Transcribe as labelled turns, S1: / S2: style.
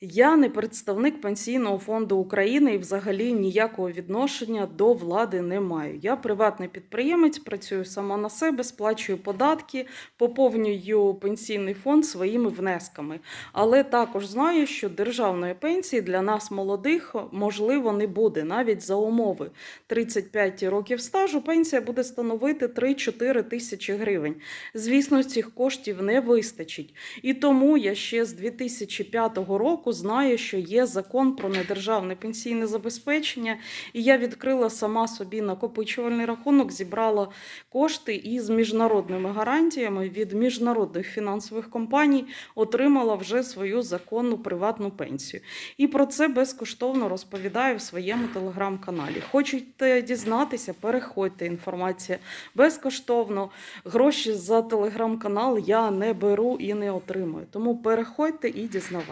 S1: Я не представник Пенсійного фонду України і взагалі ніякого відношення до влади не маю. Я приватний підприємець, працюю сама на себе, сплачую податки, поповнюю пенсійний фонд своїми внесками. Але також знаю, що державної пенсії для нас, молодих, можливо, не буде. Навіть за умови 35 років стажу пенсія буде становити 3-4 тисячі гривень. Звісно, цих коштів не вистачить. І тому я ще з 2005 року знаю, що є закон про недержавне пенсійне забезпечення, і я відкрила сама собі накопичувальний рахунок, зібрала кошти і з міжнародними гарантіями від міжнародних фінансових компаній отримала вже свою законну приватну пенсію. І про це безкоштовно розповідаю в своєму телеграм-каналі. Хочете дізнатися, переходьте інформація безкоштовно. Гроші за телеграм-канал я не беру і не отримую. Тому переходьте і дізнавайтеся.